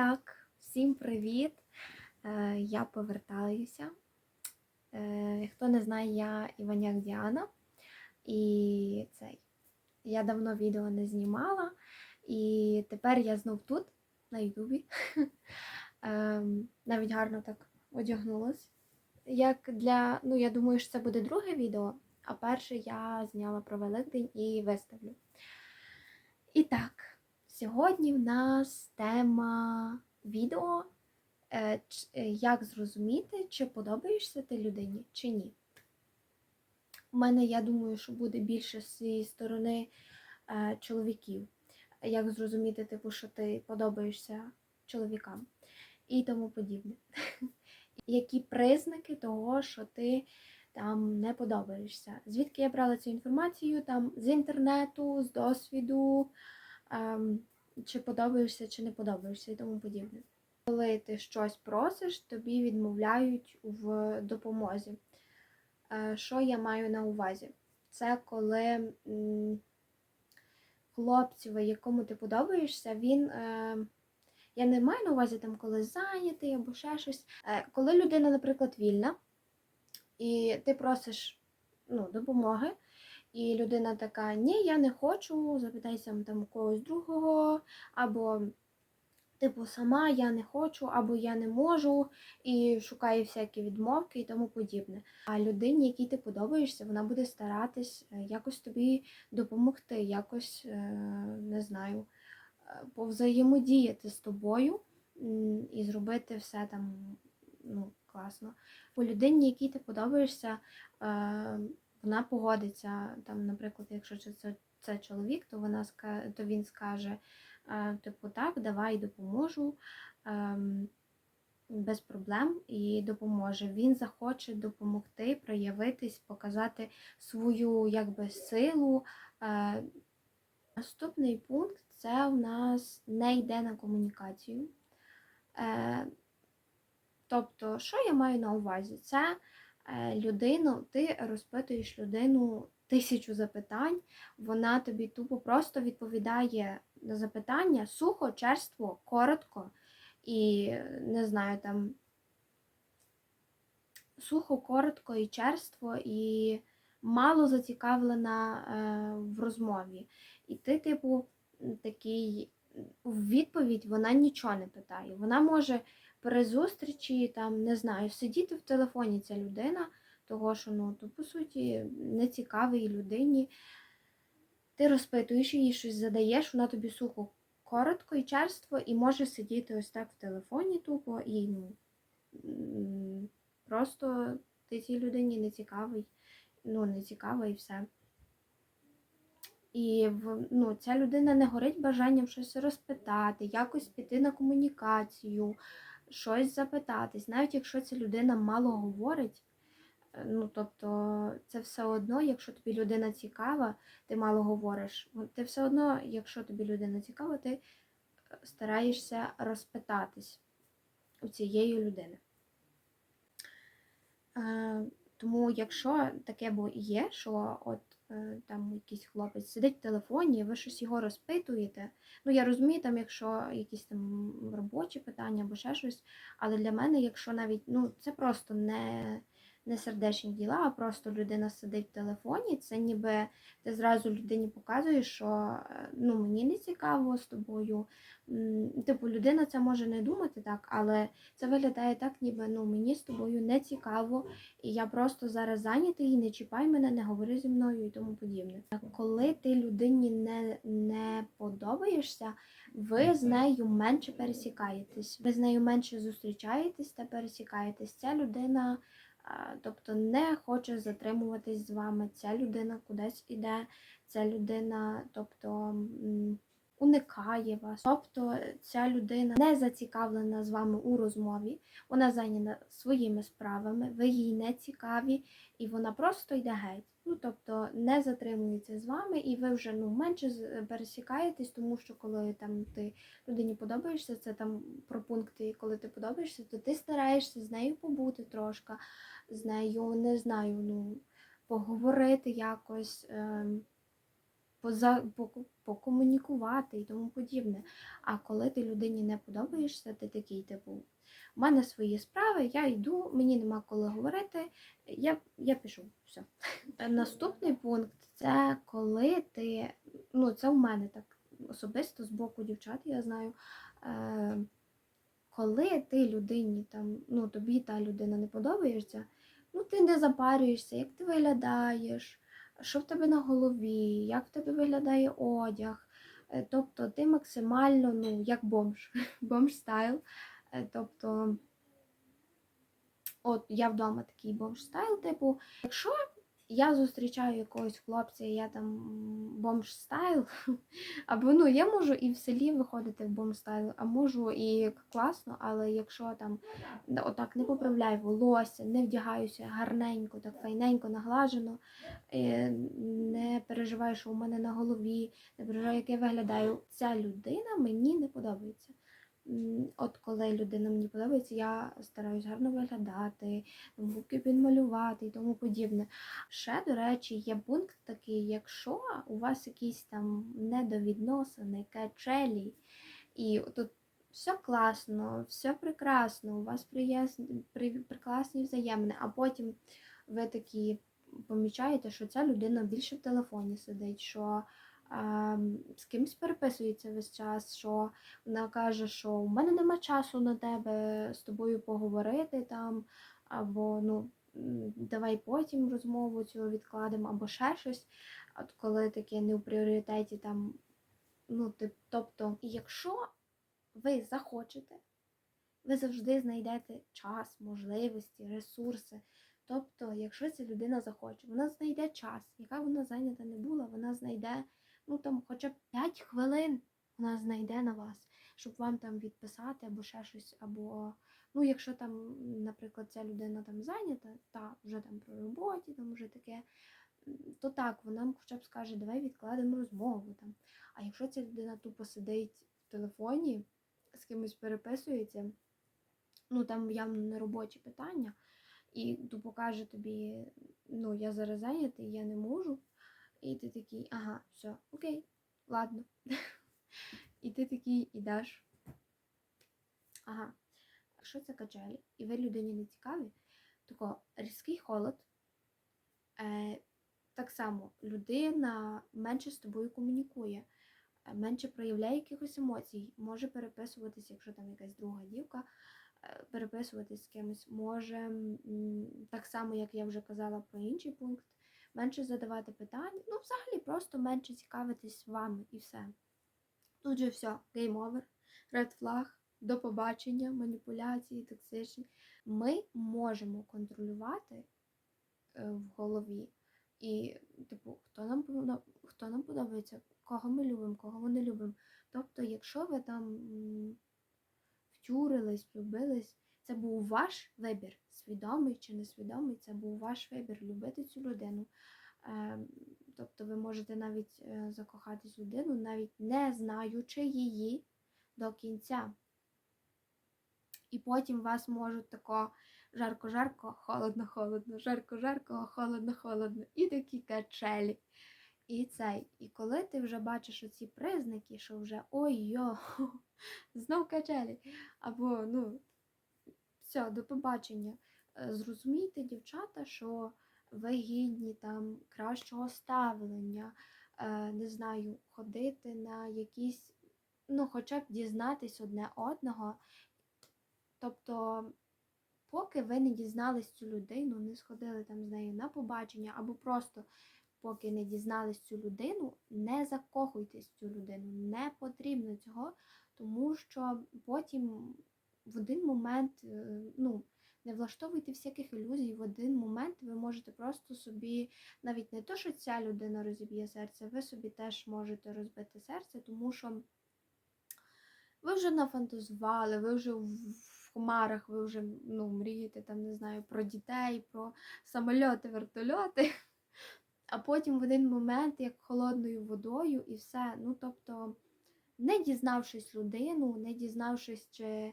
так, всім привіт! Е, Я повертаюся. Е, Хто не знає, я Іваняк Діана. І цей. Я давно відео не знімала, і тепер я знов тут, на Ютубі. Ем, Навіть гарно так одягнулась. Як для, ну, я думаю, що це буде друге відео, а перше я зняла про Великдень і виставлю. І так, сьогодні в нас тема відео, е, е, як зрозуміти, чи подобаєшся ти людині, чи ні. У мене, я думаю, що буде більше з цієї сторони е, чоловіків. Як зрозуміти, типу, що ти подобаєшся чоловікам і тому подібне. Які признаки того, що ти там не подобаєшся? Звідки я брала цю інформацію? Там з інтернету, з досвіду, ем, чи подобаєшся, чи не подобаєшся і тому подібне. Коли ти щось просиш, тобі відмовляють в допомозі. Е, Що я маю на увазі? Це коли м, хлопцеві, якому ти подобаєшся, він. Е, я не маю на увазі там, коли зайнятий або ще щось. Е, Коли людина, наприклад, вільна, і ти просиш ну, допомоги, і людина така: Ні, я не хочу, запитайся там у когось другого, або типу сама я не хочу, або я не можу, і шукає всякі відмовки і тому подібне. А людині, якій ти подобаєшся, вона буде старатись е, якось тобі допомогти, якось е, не знаю, е, повзаємодіяти з тобою і зробити все там ну, класно. У людині, якій ти подобаєшся, вона погодиться. Там, наприклад, якщо це, це, чоловік, то вона то він скаже, е, типу, так, давай допоможу. ем, без проблем і допоможе. Він захоче допомогти, проявитись, показати свою якби силу. Е, Наступний пункт це у нас не йде на комунікацію. Е, Тобто, що я маю на увазі? Це людину, ти розпитуєш людину тисячу запитань, вона тобі тупо просто відповідає на запитання сухо, черство, коротко і не знаю, там сухо, коротко і черство, і мало зацікавлена е, в розмові. І ти, типу, такий в відповідь вона нічого не питає. Вона може при зустрічі, там, не знаю, сидіти в телефоні ця людина, того що, ну, то, по суті, не цікавий людині. Ти розпитуєш її, щось задаєш, вона тобі сухо коротко і черство, і може сидіти ось так в телефоні тупо, і ну, просто ти цій людині не цікавий, ну, не цікава і все. І ну, ця людина не горить бажанням щось розпитати, якось піти на комунікацію, щось запитатись. Навіть якщо ця людина мало говорить, е, ну тобто це все одно, якщо тобі людина цікава, ти мало говориш. Ти все одно, якщо тобі людина цікава, ти е, стараєшся розпитатись у цієї людини. Е, тому, якщо таке є, що от там якийсь хлопець сидить в телефоні, ви щось його розпитуєте. Ну, я розумію, там, якщо якісь там робочі питання або ще щось, але для мене, якщо навіть ну, це просто не, не сердечні діла, а просто людина сидить в телефоні, це ніби ти зразу людині показуєш, що е, ну, мені не цікаво з тобою. Типу, людина це може не думати так, але це виглядає так, ніби ну, мені з тобою не цікаво, і я просто зараз зайнятий, не чіпай мене, не говори зі мною і тому подібне. Коли ти людині не, не подобаєшся, ви з нею менше пересікаєтесь, ви з нею менше зустрічаєтесь та пересікаєтесь. Ця людина, тобто, не хоче затримуватись з вами. Ця людина кудись іде, ця людина, тобто. Уникає вас, тобто ця людина не зацікавлена з вами у розмові, вона зайнята своїми справами, ви їй не цікаві, і вона просто йде геть. Ну, тобто не затримується з вами, і ви вже ну, менше пересікаєтесь, тому що коли там ти людині подобаєшся, це там про пункти, коли ти подобаєшся, то ти стараєшся з нею побути трошки, з нею, не знаю, ну, поговорити якось. ем, поза, покомунікувати і тому подібне. А коли ти людині не подобаєшся, ти такий, типу, у мене свої справи, я йду, мені нема коли говорити, я, я пішов. Все. Наступний пункт це коли ти, ну це в мене так особисто з боку дівчат, я знаю. Е, коли ти людині там, ну тобі та людина не подобається, ну ти не запарюєшся, як ти виглядаєш, що в тебе на голові, як в тебе виглядає одяг. Е, Тобто ти максимально, ну, як бомж, бомж стайл. Е, Тобто, от я вдома такий бомж стайл, типу, якщо я зустрічаю якогось хлопця, і я там бомж стайл, або ну я можу і в селі виходити в бомж стайл, а можу і класно, але якщо там отак не поправляю волосся, не вдягаюся гарненько, так файненько, наглажено, е, не переживаю, що у мене на голові, не переживаю, як я виглядаю, ця людина мені не подобається. От коли людина мені подобається, я стараюсь гарно виглядати, губки підмалювати і тому подібне. Ще, до речі, є пункт такий, якщо у вас якісь там недовідносини, качелі, і тут все класно, все прекрасно, у вас приязн- при, прекрасні взаємини, а потім ви такі помічаєте, що ця людина більше в телефоні сидить, що з кимось переписується весь час, що вона каже, що у мене нема часу на тебе з тобою поговорити там, або ну, давай потім розмову цю відкладемо, або ще щось. От коли таке не в пріоритеті там, ну, тобто, якщо ви захочете, ви завжди знайдете час, можливості, ресурси. Тобто, якщо ця людина захоче, вона знайде час, яка вона зайнята не була, вона знайде ну там хоча б 5 хвилин вона знайде на вас, щоб вам там відписати або ще щось, або ну, якщо там, наприклад, ця людина там зайнята, та вже там про роботі, там вже таке, то так, вона хоча б скаже, давай відкладемо розмову там. А якщо ця людина тупо сидить в телефоні, з кимось переписується, ну там явно не робочі питання, і тупо каже тобі, ну я зараз зайнятий, я не можу. І ти такий, ага, все, окей, ладно. І ти такий ідеш. Ага, що це качелі? І ви людині не цікаві, тако різкий холод. Е, так само людина менше з тобою комунікує, е, менше проявляє якихось емоцій, може переписуватись, якщо там якась друга дівка, е, переписуватись з кимось, може так само, як я вже казала про інший пункт, менше задавати питань, ну, взагалі просто менше цікавитись вами і все. Тут же все, гейм овер, ред флаг, до побачення, маніпуляції, токсичні. Ми можемо контролювати е, в голові. І, типу, хто нам, хто нам подобається, кого ми любимо, кого ми не любимо. Тобто, якщо ви там втюрились, влюбились, це був ваш вибір, свідомий чи несвідомий, це був ваш вибір любити цю людину. Е, Тобто ви можете навіть е, закохатись людину, навіть не знаючи її до кінця. І потім вас можуть тако жарко-жарко, холодно-холодно, жарко-жарко, холодно-холодно. І такі качелі. І цей. І коли ти вже бачиш оці признаки, що вже ой-йо, знов качелі. Або, ну, все, до побачення. Е, Зрозумійте, дівчата, що ви гідні там кращого ставлення, е, не знаю, ходити на якісь, ну, хоча б дізнатись одне одного. Тобто, поки ви не дізнались цю людину, не сходили там з нею на побачення, або просто поки не дізнались цю людину, не закохуйтесь в цю людину. Не потрібно цього, тому що потім в один момент, е, ну, не влаштовуйте всяких ілюзій, в один момент ви можете просто собі, навіть не то, що ця людина розіб'є серце, ви собі теж можете розбити серце, тому що ви вже нафантазували, ви вже в хмарах, ви вже ну, мрієте там, не знаю, про дітей, про самольоти, вертольоти. А потім в один момент, як холодною водою, і все. Ну, тобто, не дізнавшись людину, не дізнавшись, чи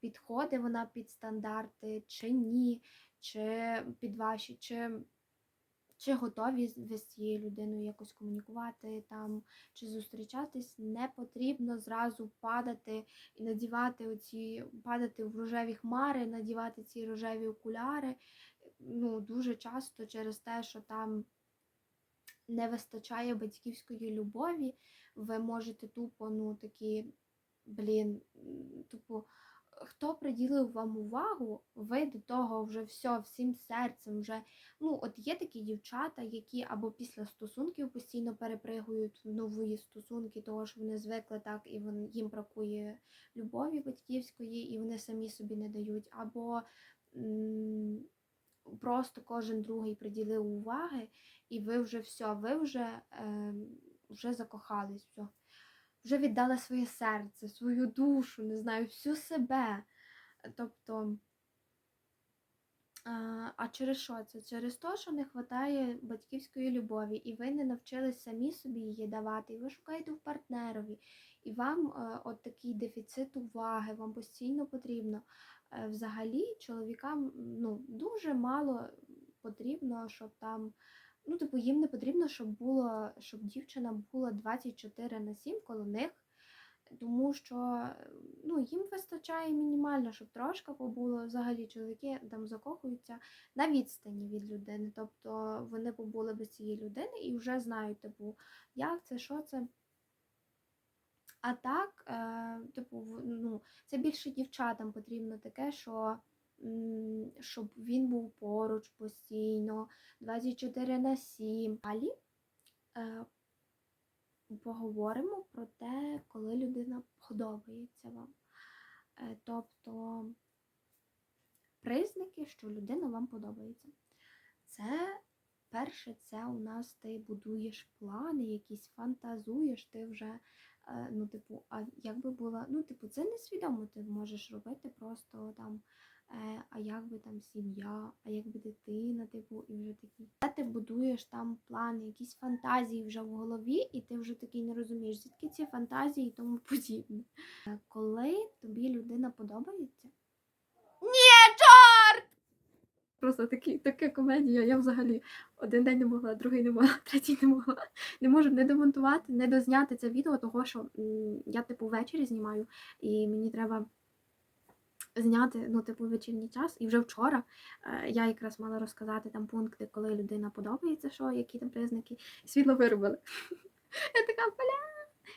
підходить вона під стандарти, чи ні, чи під ваші, чи чи готові ви з цією людиною якось комунікувати там, чи зустрічатись, не потрібно зразу падати і надівати оці, падати в рожеві хмари, надівати ці рожеві окуляри. Ну, дуже часто через те, що там не вистачає батьківської любові, ви можете тупо, ну такі, блін, тупо, хто приділив вам увагу, ви до того вже все, всім серцем вже. Ну, от є такі дівчата, які або після стосунків постійно перепригують в нові стосунки, того що вони звикли так, і вон, їм бракує любові батьківської, і вони самі собі не дають, або просто кожен другий приділив уваги, і ви вже все, ви вже, е, вже закохались, все. Вже віддали своє серце, свою душу, не знаю, всю себе. Тобто, а, а через що це? Через те, що не вистачає батьківської любові, і ви не навчились самі собі її давати, і ви шукаєте в партнерові, і вам е, от такий дефіцит уваги, вам постійно потрібно. Е, взагалі, чоловікам ну, дуже мало потрібно, щоб там. Ну, типу, їм не потрібно, щоб було, щоб дівчина була 24 на 7 коло них, тому що ну, їм вистачає мінімально, щоб трошки побуло. Взагалі чоловіки там закохуються на відстані від людини. Тобто вони побули без цієї людини і вже знають, типу, як це, що це. А так, е, типу, ну, це більше дівчатам потрібно таке, що щоб він був поруч постійно, 24 на 7. Далі е, поговоримо про те, коли людина подобається вам. Е, тобто признаки, що людина вам подобається. Це перше, це у нас ти будуєш плани, якісь фантазуєш, ти вже, е, ну, типу, а як би була, ну, типу, це несвідомо ти можеш робити просто там. Е, а як би там сім'я, а як би дитина, типу, і вже такі. Та ти будуєш там плани, якісь фантазії вже в голові, і ти вже такий не розумієш, звідки ці фантазії і тому подібне. Е, Коли тобі людина подобається? Ні, чорт! Просто такі, така комедія. Я взагалі один день не могла, другий не могла, третій не могла. Не можу не демонтувати, не дозняти це відео, того що я, типу, ввечері знімаю, і мені треба зняти ну, типу, вечірній час. І вже вчора е, я якраз мала розказати там пункти, коли людина подобається, що, які там признаки. І світло виробили. Я така бля.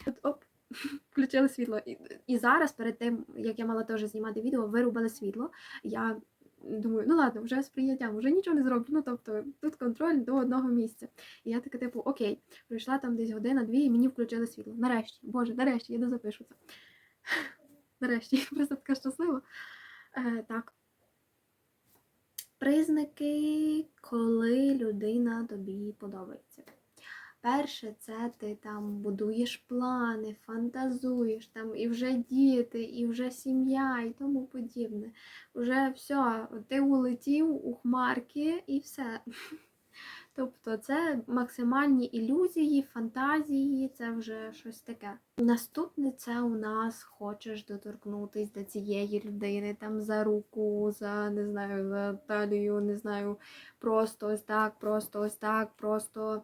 От оп, включили світло. І, і зараз, перед тим, як я мала теж знімати відео, вирубили світло. Я думаю, ну ладно, вже з прийняттям, вже нічого не зроблю. Ну, тобто тут контроль до одного місця. І я така, типу, окей, пройшла там десь година-дві, і мені включили світло. Нарешті, боже, нарешті, я дозапишу це. Нарешті, просто така щаслива. Е, так. Признаки, коли людина тобі подобається. Перше, це ти там будуєш плани, фантазуєш, там і вже діти, і вже сім'я, і тому подібне. Вже все, ти улетів у хмарки і все. Тобто це максимальні ілюзії, фантазії, це вже щось таке. Наступне це у нас хочеш доторкнутись до цієї людини, там за руку, за не знаю, за талію, не знаю, просто ось так, просто ось так, просто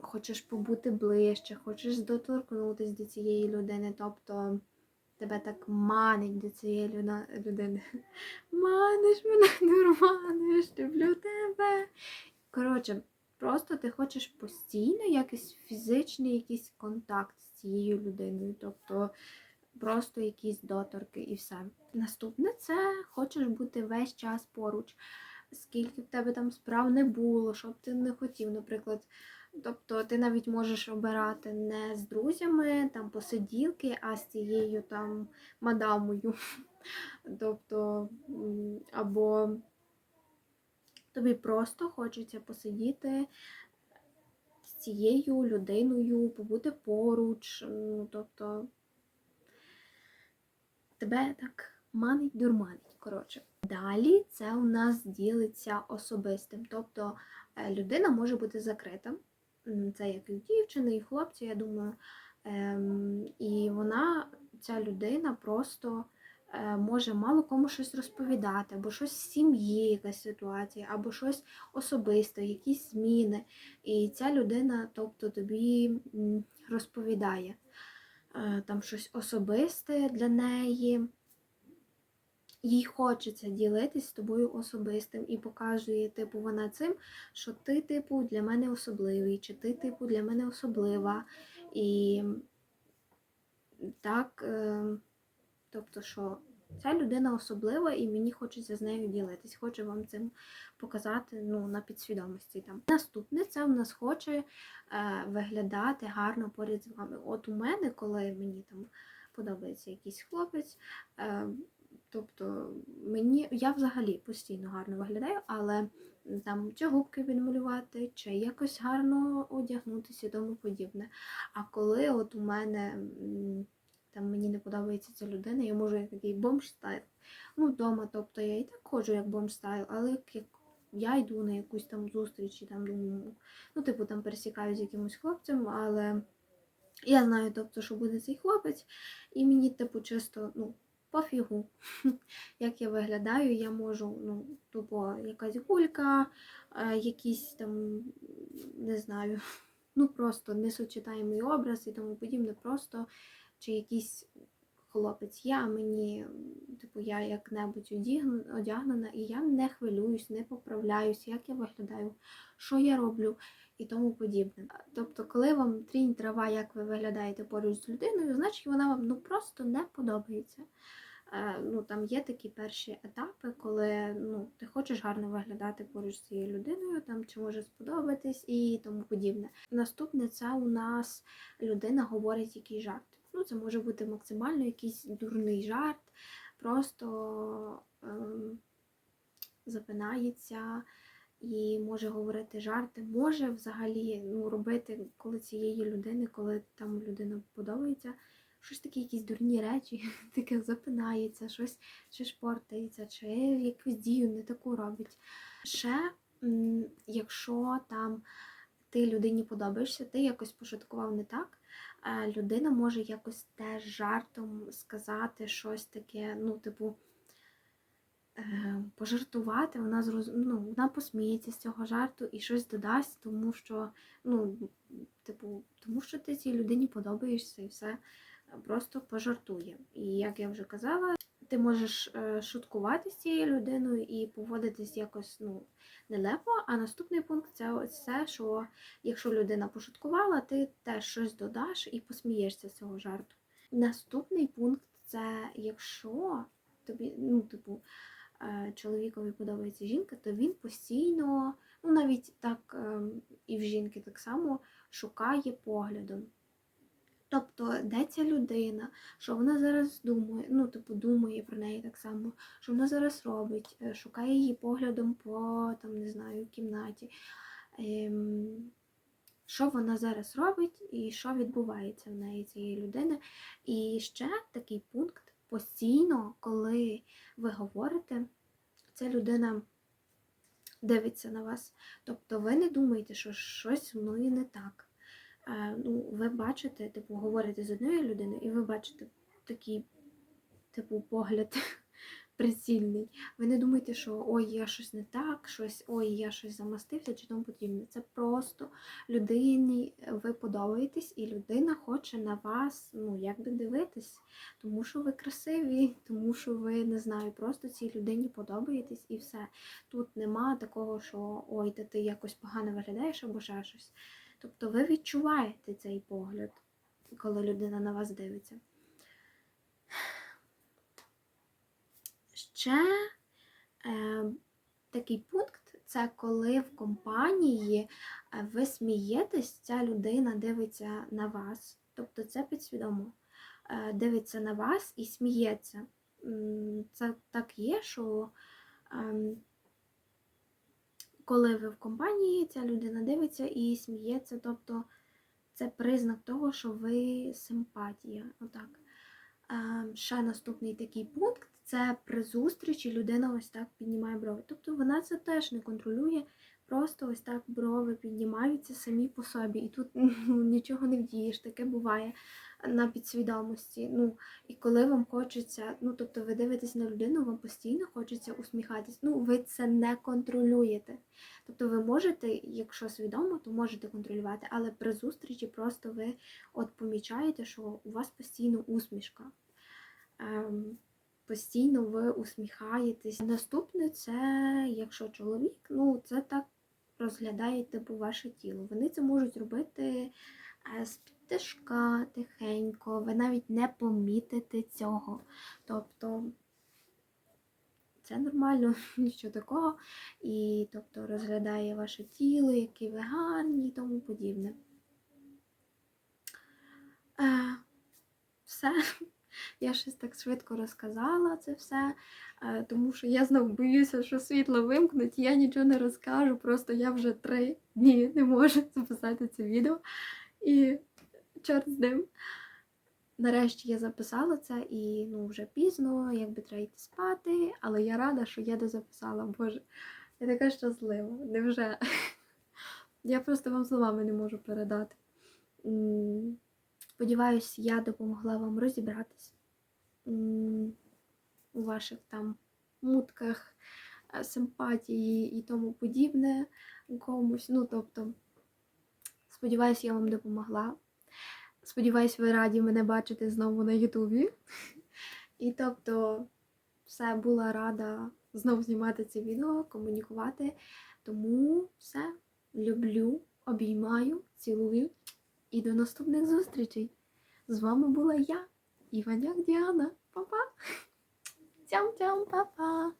хочеш побути ближче, хочеш доторкнутись до цієї людини, тобто тебе так манить до цієї людини. Маниш мене, норманиш, люблю тебе. Коротше, просто ти хочеш постійно якийсь фізичний якийсь контакт з цією людиною, тобто просто якісь доторки і все. Наступне це хочеш бути весь час поруч, скільки в тебе там справ не було, що б ти не хотів, наприклад. Тобто ти навіть можеш обирати не з друзями, там посиділки, а з цією там мадамою. Тобто, або тобі просто хочеться посидіти з цією людиною, побути поруч. Ну, тобто тебе так манить, дурманить. Коротше. Далі це у нас ділиться особистим. Тобто е, людина може бути закрита. Це як і дівчини, і хлопці, я думаю. Ем, і вона, ця людина, просто може мало кому щось розповідати, або щось з сім'ї, якась ситуація, або щось особисте, якісь зміни. І ця людина, тобто, тобі розповідає е, там щось особисте для неї. Їй хочеться ділитись з тобою особистим і показує, типу, вона цим, що ти, типу, для мене особливий, чи ти, типу, для мене особлива. І так, е, тобто, що ця людина особлива, і мені хочеться з нею ділитись. Хочу вам цим показати ну, на підсвідомості. Там. Наступне це в нас хоче е, виглядати гарно поряд з вами. От у мене, коли мені там подобається якийсь хлопець. Е, Тобто мені я взагалі постійно гарно виглядаю, але там чи губки відмалювати, чи якось гарно одягнутися і тому подібне. А коли от у мене там мені не подобається ця людина, я можу як такий бомж стайл. Ну, вдома, тобто я і так ходжу як бомж стайл, але як, я йду на якусь там зустріч і там думаю, ну, типу, там пересікаюсь з якимось хлопцем, але я знаю, тобто, що буде цей хлопець, і мені, типу, чисто, ну пофігу, як я виглядаю, я можу, ну, тупо якась гулька, е, якісь там, не знаю, ну просто несочетаємий образ і тому подібне, просто чи якийсь хлопець. Я мені, типу, я як-небудь одягнена, і я не хвилююсь, не поправляюсь, як я виглядаю, що я роблю. І тому подібне. Тобто, коли вам трінь трава, як ви виглядаєте поруч з людиною, значить вона вам ну просто не подобається. Е, ну, Там є такі перші етапи, коли ну, ти хочеш гарно виглядати поруч з цією людиною, там чи може сподобатись і тому подібне. Наступне це у нас людина говорить якийсь жарт. Ну, Це може бути максимально якийсь дурний жарт, просто ем, запинається і може говорити жарти, може взагалі ну, робити, коли цієї людини, коли там людина подобається, щось такі якісь дурні речі, таке запинається, щось чи шпортається, чи якусь дію не таку робить. Ще, якщо там ти людині подобаєшся, ти якось пошуткував не так, людина може якось теж жартом сказати щось таке, ну, типу е, пожартувати, вона зроз... ну, вона посміється з цього жарту і щось додасть, тому що, ну, типу, тому що ти цій людині подобаєшся і все просто пожартує. І як я вже казала, ти можеш е, шуткувати з цією людиною і поводитись якось ну, нелепо. А наступний пункт це це, що якщо людина пошуткувала, ти теж щось додаш і посмієшся з цього жарту. Наступний пункт це якщо тобі, ну, типу, е, чоловікові подобається жінка, то він постійно, ну навіть так ем, і в жінки так само шукає поглядом. Тобто, де ця людина, що вона зараз думає, ну, типу, думає про неї так само, що вона зараз робить, е, шукає її поглядом по там, не знаю, кімнаті. Ем, що вона зараз робить і що відбувається в неї цієї людини. І ще такий пункт постійно, коли ви говорите, ця людина дивиться на вас. Тобто ви не думаєте, що щось мною не так. Е, ну, ви бачите, типу, говорите з однією людиною, і ви бачите такий, типу, погляд прицільний. Ви не думаєте, що ой, я щось не так, щось, ой, я щось замастився чи тому подібне. Це просто людині ви подобаєтесь, і людина хоче на вас, ну, якби дивитись, тому що ви красиві, тому що ви не знаю, просто цій людині подобаєтесь і все. Тут нема такого, що ой, та ти якось погано виглядаєш або ще щось. Тобто ви відчуваєте цей погляд, коли людина на вас дивиться. Ще е, такий пункт це коли в компанії е, ви смієтесь, ця людина дивиться на вас. Тобто це підсвідомо. Е, дивиться на вас і сміється. Це так є, що ем, коли ви в компанії, ця людина дивиться і сміється, тобто це признак того, що ви симпатія. Отак. Ще наступний такий пункт це при зустрічі людина ось так піднімає брови. Тобто вона це теж не контролює, просто ось так брови піднімаються самі по собі. І тут ну, нічого не вдієш, таке буває. На підсвідомості. Ну, і коли вам хочеться, ну тобто ви дивитесь на людину, вам постійно хочеться усміхатись. Ну, ви це не контролюєте. Тобто ви можете, якщо свідомо, то можете контролювати, але при зустрічі просто ви от помічаєте, що у вас постійно усмішка. Ем, постійно ви усміхаєтесь. Наступне це, якщо чоловік, ну це так розглядає типу ваше тіло. Вони це можуть робити е, з підтишка, тихенько, ви навіть не помітите цього. Тобто це нормально, нічого такого. І тобто розглядає ваше тіло, які ви гарні і тому подібне. Е, все. Я щось так швидко розказала це все, е, тому що я знову боюся, що світло вимкнуть, я нічого не розкажу. Просто я вже три дні не можу записати це відео. І чорт з ним. Нарешті я записала це і ну, вже пізно, якби треба йти спати, але я рада, що я дозаписала. Боже, я така щаслива. Невже? Я просто вам словами не можу передати. Сподіваюсь, я допомогла вам розібратись у ваших там мутках, е, симпатії і тому подібне комусь. Ну, тобто, сподіваюсь, я вам допомогла. Сподіваюсь, ви раді мене бачити знову на Ютубі. І тобто, все була рада знову знімати це відео, комунікувати. Тому все, люблю, обіймаю, цілую. І до наступних зустрічей. З вами була я, Іваняк Діана. Па-па! Тям-тям, па-па!